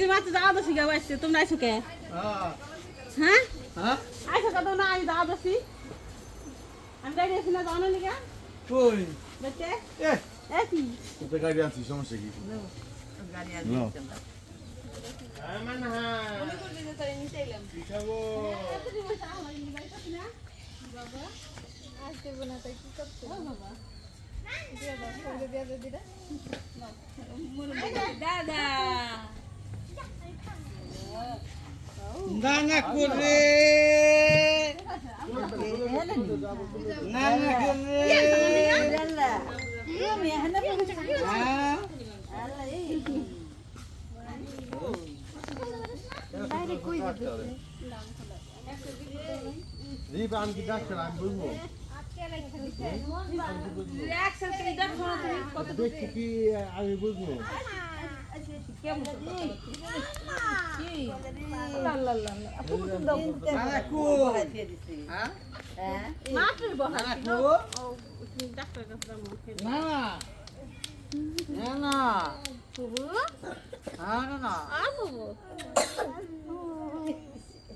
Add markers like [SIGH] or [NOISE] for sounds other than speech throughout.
যে মাত্র দাওয়া দোষী গাও আসছে তোমরা আইসো কে? হ্যাঁ? হ্যাঁ? আইসো কত না আমি দাওয়া দোষী আমি গাড়ি আসি না জানো লিগা কই? বেটে এ! এ কি? তো গাড়ি আনছি সমস্যা কি? No. দাদা না না করে না না কি না কি না না কো না কো যাব না না আ বুবু আমি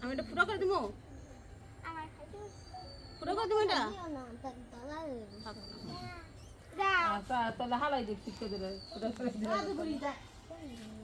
এটা পুরো করে দিব পুরো করে দিব এটা তাহলে হালাই দিক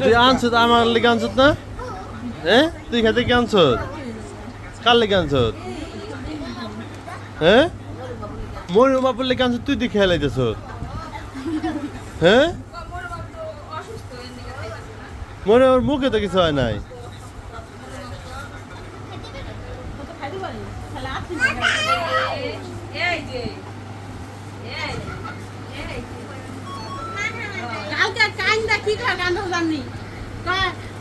তুই আনছত আমার লিগে আনছ না? হ্যাঁ তুই খেতে কি আনছ কার লিগে আনছ হ্যাঁ মরির বাপুর লিগে আনছ তুই তুই খেয়ে লাইতেছ হ্যাঁ মনে ওর মুখে তো কিছু হয় নাই। জানি।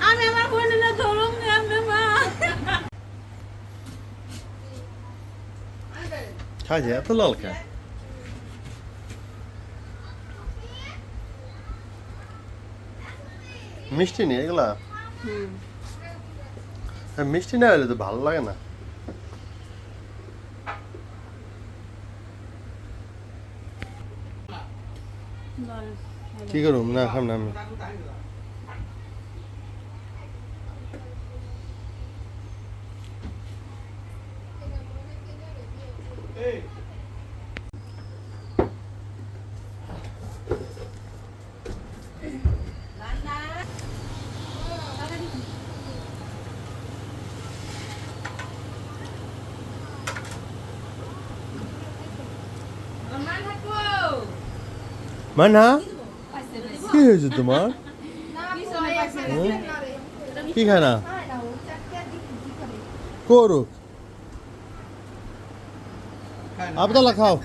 আমি আমার বোনের ধরুন এত লাল মিষ্টি নেই এগুলা? হ্যাঁ, মিষ্টি না হলে তো ভালো লাগে না। কি করুম না খাম না আমি মানা কি হয়েছে তোমার? কি খায় না করুক আবদাল্লা খাও।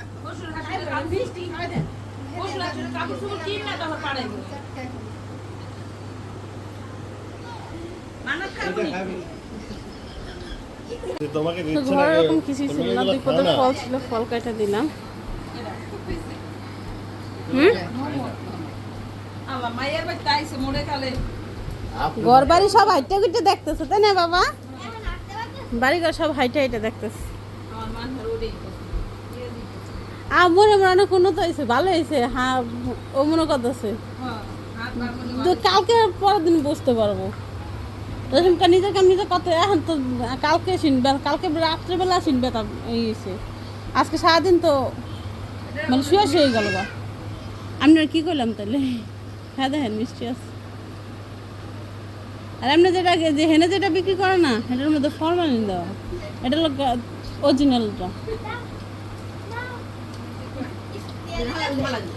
ঘরে এরকম কিছু ছিল না দুই পদের ফল ছিল ফল কাটা দিলাম। আমার মায়ের কালে ঘর বাড়ি সব হাইটে গুইটে দেখতেছে তাই না বাবা? বাড়ি ঘর সব হাইটে হাইটে দেখতেছে। মান আর মনে মনে কোনো তো হয়েছে ভালো হয়েছে হ্যাঁ ও মনে করতেছে। মনে তো কালকে পরের দিন বুঝতে পারব। রসুনটা নিজের কাম নিজে কত এখন তো কালকে শুনবে কালকে রাত্রেবেলা শুনবে তার এই আজকে সারাদিন তো মানে শুয়ে শুয়ে গেল বা আমরা কি করলাম তাহলে হ্যাঁ দেখেন মিষ্টি আছে। আর আমরা যেটা যে হেনে যেটা বিক্রি করে না এটার মধ্যে ফরমালিন দেওয়া এটা হলো অরিজিনালটা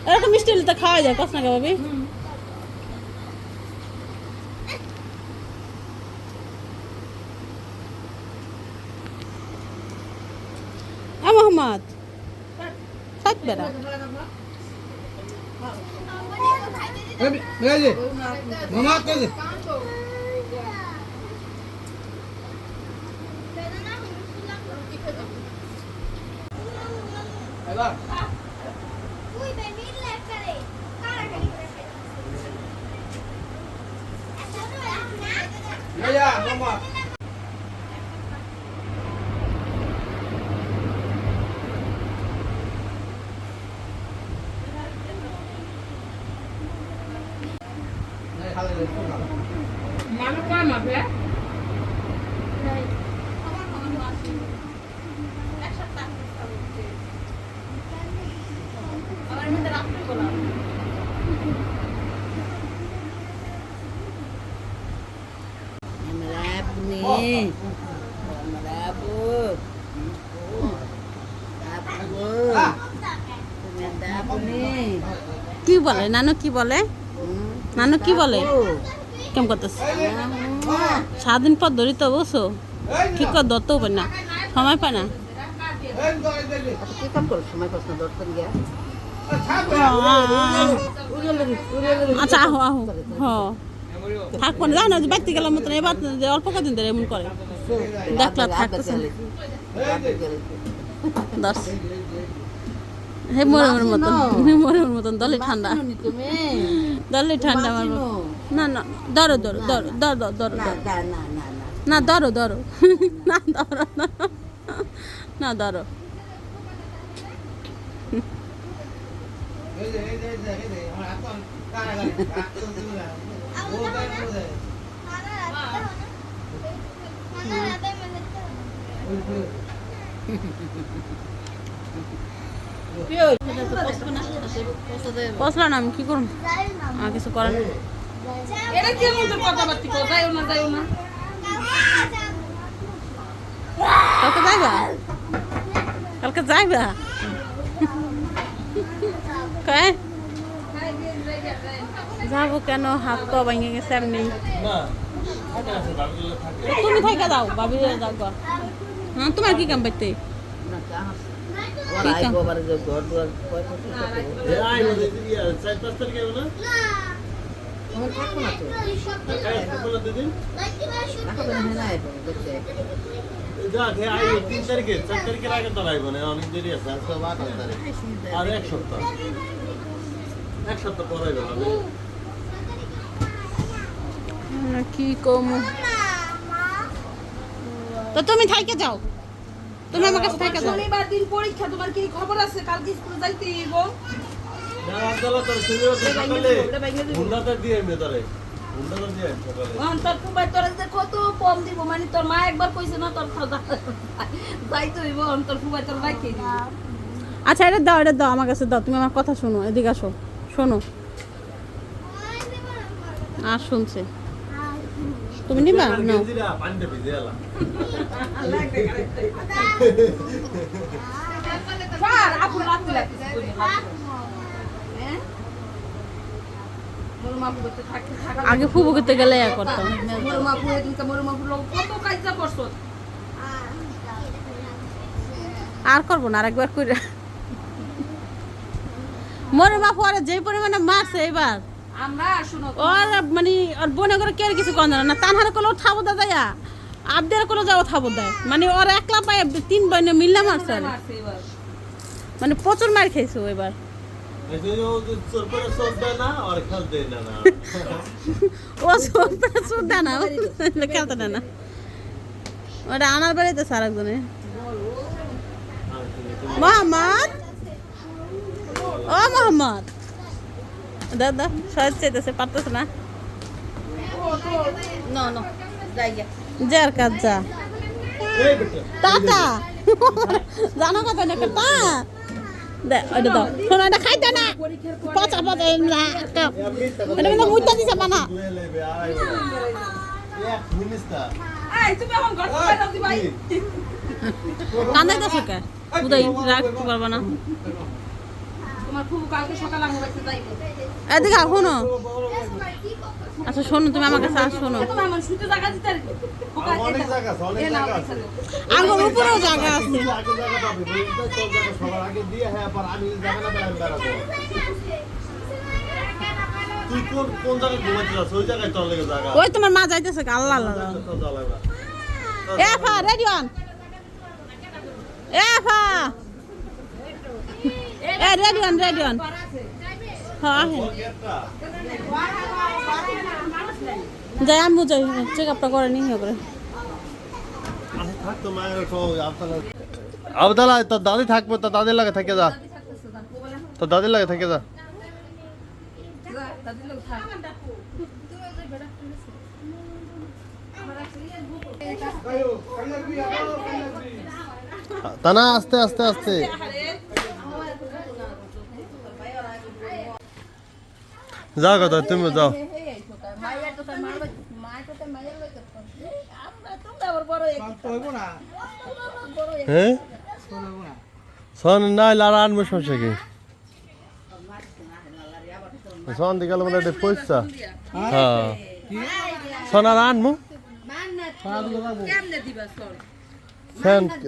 এরকম মিষ্টি হলে তো খাওয়া যায় কস না বাবি আ মোহাম্মদ। থাক 别别急，慢慢走。来吧。哎呀，妈妈。কি বলে? নানু কি বলে? কি বলে? সারাদিন পর ধরি তো বসো কি কর না। সময় পায় না। আচ্ছা আহো আহো। হ। থাকব না জানো যে বাড়তে গেলাম মতন এবার যে অল্প কদিন ধরে এমন করে। দেখলা থাকতেছে না। দশ হে মরমের মতন মরমের মতন দলে ঠান্ডা। দলে ঠান্ডা আমার না না ধরো ধরো ধরো ধরো ধরো ধরো। না ধরো। না না না না। না ধরো না ধরো না ধরো। এই যে, এই যে, এই যে, আমার হাত তো কারাগারে, হাত তো না আমি কি করুন আমার কিছু করার। এটা কেমন তোর কথাবার্তি যাইও না যাইও না। কালকে যাইবা? কালকে যাইবা? কয়? যাব কেন? হাত তো ভেঙে গেছে এমনি। তুমি থেকে যাও ভাবি যাও হ্যাঁ তোমার কি কাম পাইতে না কা ওর ঠিক আই আছে। গোবার যে ঘর দুয়ার কয় কত এ আই বলে দিদি আর তারিখে হলো তোমার থাকো না তো? কাই বলে দিদি রাখো না না আইবো দেখতে যা হে তিন তারিখে চার তারিখের আগে তো না অনেক দেরি আছে আর এক সপ্তাহ। এক সপ্তাহ পরে কি কম? তো তুমি থাইকে যাও। তুমি আমার কাছে থাইকে যাও। শনিবার দিন পরীক্ষা তোমার কি খবর আছে? কালকে স্কুলে যাইতে কত কম দিব? মানে তোর মা একবার কইছে না তোর খাওয়া যাইতে হইব। তোর ফুবাই তোর রাখিয়ে আচ্ছা এটা দাও এটা দাও আমার কাছে দাও। তুমি আমার কথা শোনো এদিকে আসো। শোনো। আর শুনছে। তুমি নিবা? লাগতেছে হ্যাঁ? আগে ফুবু করতে গেলে ইয়া করতাম। আর করব না আরেকবার করে মরে মা পরে যে পরিমাণে মারছে এবার ওর মানে ওর বোনে করে কে কিছু কন না? তান হারে কলে থাবো দা যায় আবদের কলে যাও থাবো দেয় মানে ওর একলা পায়ে তিন বইনে মিললে মারছে। মানে প্রচুর মার এবার। [LAUGHS] ও চোর চোর দেয় না ও খেলতে দেয় না। ওটা আনার বাড়িতে স্যার একজনে মোহাম্মদ? ও মোহাম্মদ। দাদা সহজ চাইতেছে পারতেছে না। যার কাজ যা। টাটা। জানো কথা না টা ওটা দাও। শোনো এটা খাইতে না। পচা পচা না এটা মানে মুইটা দিছে মানা কে উদয় রাখতে পারব না। এদিকে শোনো। আচ্ছা শোনো তুমি আমার কাছে আস শোনো। আমার শুতে জায়গা দিতে পারবে আমার অনেক জায়গা আছে অনেক জায়গা আছে। আঙ্গুর উপরেও জায়গা আছে। হ্যাঁ জায়গা যাস? ওই তোমার মা যাইতেছে আল্লাহ রেডি অন এ রেডি হন হ্যাঁ যাই, আম্মু যাই চেক আপটা করে নি করে আবদালা আবদালা দাদি থাকবে, তোর দাদির লাগে থেকে যা। তোর দাদির লাগে থেকে যা। তা না আস্তে আস্তে আস্তে যাও কথা তুমি যাও মায়ের তো তার মারবে মায়ের তো তার মায়ের লইতে আমরা তোমরা আবার বড় এক তো হইব না হ্যাঁ হইব না লারা আনব সমস্যা কি শোন দিকাল এটা পয়সা হ্যাঁ আর আনব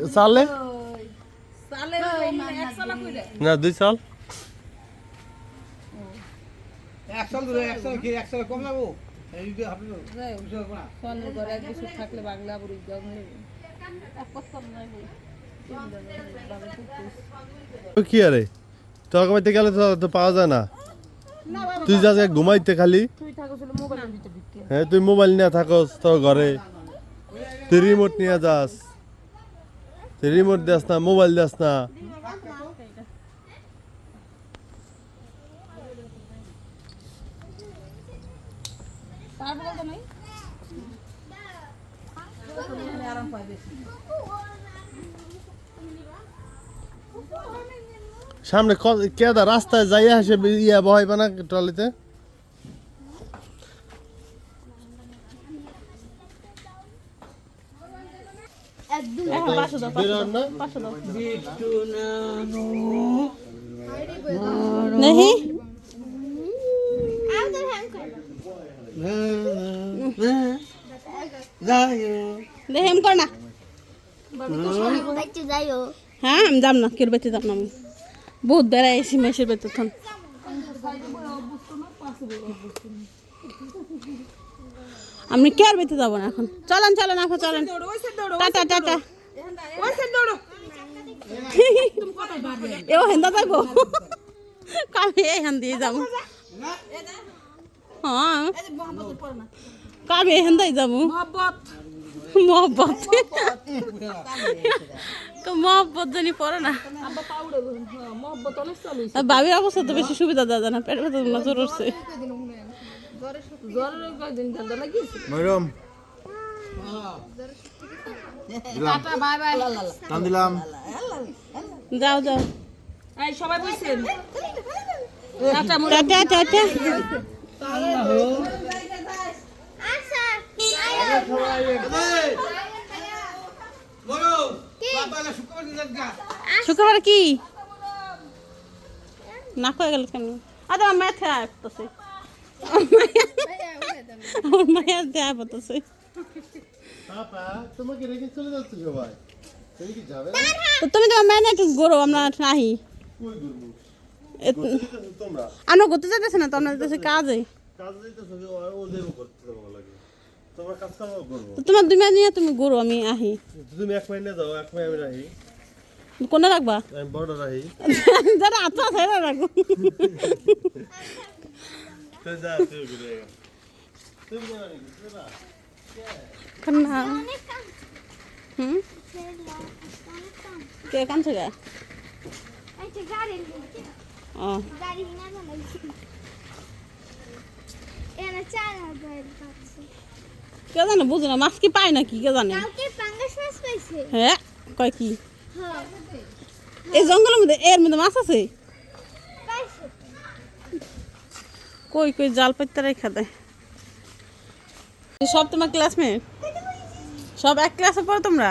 চালে সালে সালা না দুই চাল একশো দূরে একশো কি একশো কম এই এক বছর থাকলে বাংলা কি আরে? তোর কমাইতে গেলে তো পাওয়া যায় না। তুই যা যা ঘুমাইতে খালি। তুই থাকছিল মোবাইলের ভিতরে ঢুকে হ্যাঁ তুই মোবাইল নিয়ে থাকস তোর ঘরে। তুই রিমোট নিয়ে যাস। তুই রিমোট দিস না মোবাইল দিস না পারব তো নাই আরাম পাই বেশি সামনে কেদা রাস্তায় যাই আসে ইয়া বহাইবে না? ট্রলিতে হ্যাঁ আমি যাম না কেউ বেঁচে যাম না আমি। বহুত বেড়ায় এসি মাসের বেতন আমি কে আর বেতে যাব না এখন? চলেন চলেন এখন চলেন। Tata tata. এও হেন্দা যাব? কামে এখান দিয়ে যাব। হ্যাঁ। কামে এখান দিয়ে যাব। মহব্বত। [LAUGHS] মহব্বত জানি পড়ে না। আর বাবির অবস্থা তো বেশি সুবিধা যায় না পেট ব্যথা না জোর উঠছে ময়রম টান দিলাম। যাও যাও। সবাই বইছেন টাটা টাটা। বলো বাবা শুক্রবার কি? না কয়ে গেল কেন? আরে আমার মাথা আসতেছে আমার মায়া দেয়া পড়তেছে। পাপা তোমাকে রেখে চলে যাচ্ছে সবাই তুমি তো মেয়ে গরো আমরা নাহি। আমরা ঘুরতে যেতেছি না তো আমরা যেতেছি কাজে। কাজ দেবো করতে লাগে। তোমরা কাজ কাম করব। তোমার দুই মাস নিয়ে তুমি গরো আমি আহি। তুমি এক মাইনে যাও এক মাইনে আমি রাহি কোনে রাখবা? আমি বড় রাহি যারা আচ্ছা ছেড়ে রাখো। তো যা তুই ঘুরে তুমি যা। না অনেক কাম হুম? কাম কে আচ্ছা গাড়ি ও। গাড়ি না জানা এনে চার হাজার পাচ্ছে কে জানে বুঝে না মাছ কি পায় নাকি কে জানে? কালকে পাঙ্গাস মাছ পাইছে। হ্যাঁ কয় কি? হ্যাঁ। এই জঙ্গলের মধ্যে এর মধ্যে মাছ আছে? কই কই জাল পাইতে রেখা দেয় সব তোমার ক্লাসমেট সব এক ক্লাসে পড়ো তোমরা?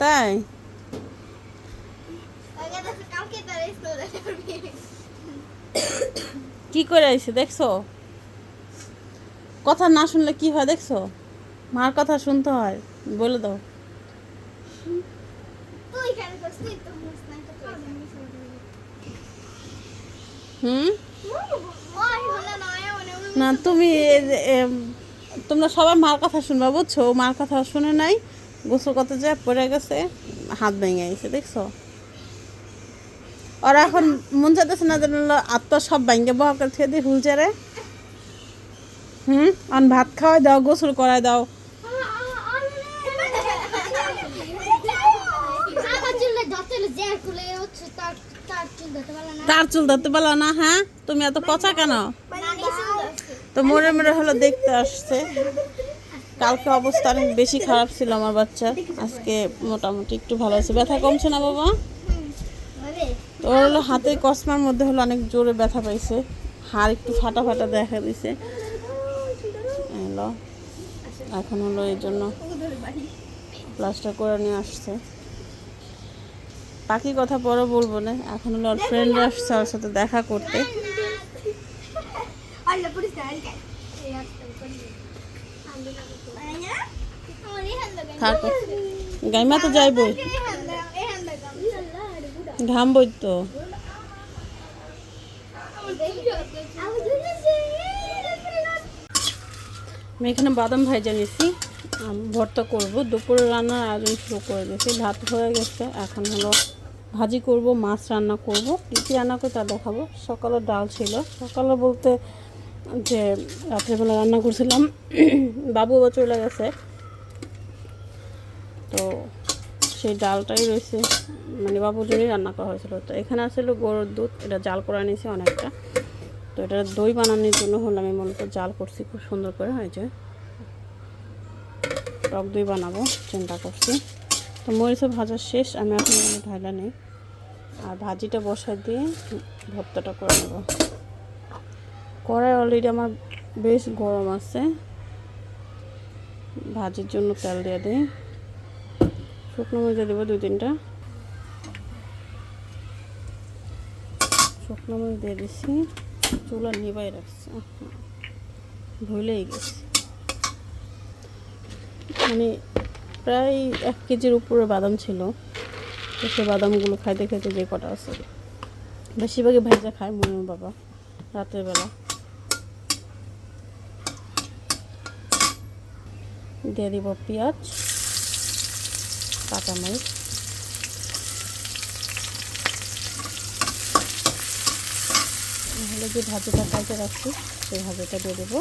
তাই? কি করে আইছে দেখছ? কথা না শুনলে কি হয় দেখছ? মার কথা শুনতে হয় বলে দাও। হুম? না তুমি যে, তোমরা সবাই মার কথা শুনবা বুঝছ? মার কথা শুনে নাই গোসল করতে যায় পড়ে গেছে হাত ভেঙে গেছে দেখছ? ওরা এখন মন চাইতেছে না যেন আত্মা সব ব্যাঙ্গে বহার করে থুয়ে দিয়ে হুলচারে হুম? অন ভাত খাওয়াই দাও, গোসল করাই দাও। তার চুল ধরতে পারল না হ্যাঁ? তুমি এত পচা কেন। তো মরে মরে হলো দেখতে আসছে। কালকে অবস্থা অনেক বেশি খারাপ ছিল আমার বাচ্চার। আজকে মোটামুটি একটু ভালো আছে। ব্যথা কমছে না বাবা? তো হলো হাতের কসমার মধ্যে হলো অনেক জোরে ব্যথা পাইছে। হাড় একটু ফাটা ফাটা দেখা দিছে। এলো এখন হলো এই জন্য প্লাস্টার করে নিয়ে আসছে। পাখি কথা পরে বলব না। এখন হলো ওর ফ্রেন্ড আসছে ওর সাথে দেখা করতে। থাক। গাইমা তো আরে বুড়া ঘামবই তো আমি ধরেছি আমি এখানে বাদাম ভাইজা নিয়েছি ভর্তা করব। দুপুরে রান্নার আয়োজন শুরু করে দিয়েছি। ভাত হয়ে গেছে। এখন হলো ভাজি করব, মাছ রান্না করব। কী কী রান্না করে তা দেখাবো। সকালে ডাল ছিল। সকালে বলতে যে রাত্রেবেলা রান্না করছিলাম, বাবু আবার চলে গেছে। তো সেই ডালটাই রয়েছে। মানে বাবুর জন্যই রান্না করা হয়েছিল। তো এখানে আসলে গরুর দুধ। এটা জাল করে নিয়েছি অনেকটা। তো এটা দই বানানোর জন্য হলো আমি মূলত জাল করছি, খুব সুন্দর করে হয়েছে টক দই বানাবো, চিন্তা করছি। তো মরিচও ভাজা শেষ, আমি এখন ঢালা নেই। আর ভাজিটা বসা দিয়ে ভর্তাটা করে নেব। কড়াই অলরেডি আমার বেশ গরম আছে। ভাজির জন্য তেল দিয়ে দিই। শুকনো মরিচ দেবো দুই তিনটা। শুকনো মরিচ দিয়ে দিছি। চুলা নিবাই রাখছি ভুলেই গেছি। মানে প্রায় এক কেজির উপরে বাদাম ছিল, তো সে বাদামগুলো খাইতে খাইতে যে কটা আছে, বেশিরভাগই ভাজা খায় মনে বাবা, রাতের বেলা। দিয়ে দিব পেঁয়াজ, কাঁচামরিচ। হলো যে ভাজিটা খাইতে রাখছি সেই ভাজিটা দিয়ে দেবো।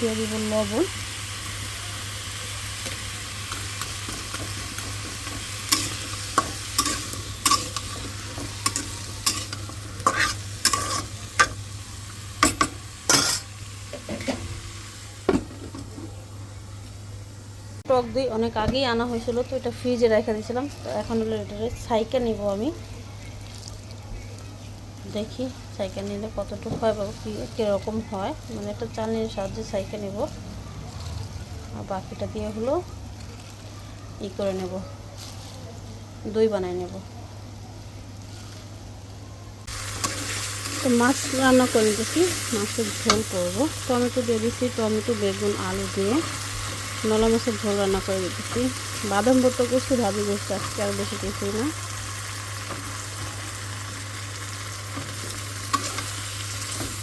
দিয়ে দেবো লবণ। দই অনেক আগেই আনা হয়েছিল, তো এটা ফ্রিজে রেখে দিয়েছিলাম। তো এখন হলো এটা সাইকেল নিব আমি। দেখি সাইকেল নিলে কতটুকু হয় বা কী, কীরকম হয়। মানে একটা চালনির সাহায্যে সাইকেল নেব। আর বাকিটা দিয়ে হলো ই করে নেব। দই বানাই নেব। তো মাছ রান্না করে নিতেছি, মাছের ঝোল করব। টমেটো দিয়ে দিচ্ছি টমেটো, বেগুন, আলু দিয়ে। নলা মাছের ঝোল রান্না করে দিতেছি। বাদাম ভর্তা করছি ভাবি করছি আজকে আর বেশি কিছুই না।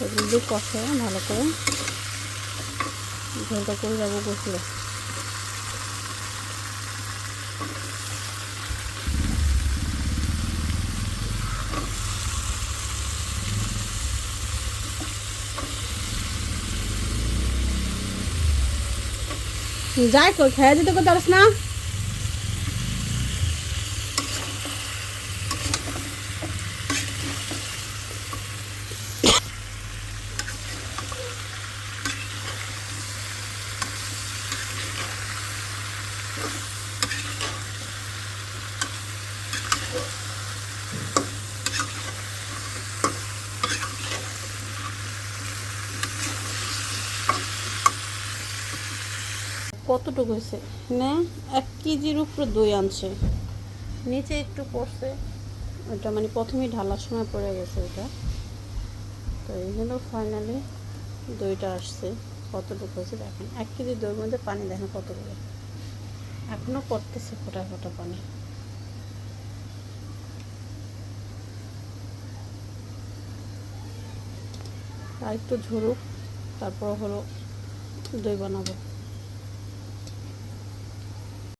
একটু কষে ভালো করে। ঝোলটা করে যাব গোসলে যাই কই খেয়ে যেতে করতে না। কতটুকু হয়েছে? না এক কেজির উপরে দই আনছে। নিচে একটু পড়ছে। ওটা মানে প্রথমেই ঢালার সময় পড়ে গেছে ওটা। তো এই জন্য ফাইনালি দইটা আসছে। কতটুকু হয়েছে দেখেন। এক কেজি দইয়ের মধ্যে পানি দেখেন কত করে এখনও পড়তেছে ফোটা ফোটা পানি। আর একটু ঝরুক তারপর হলো দই বানাবো।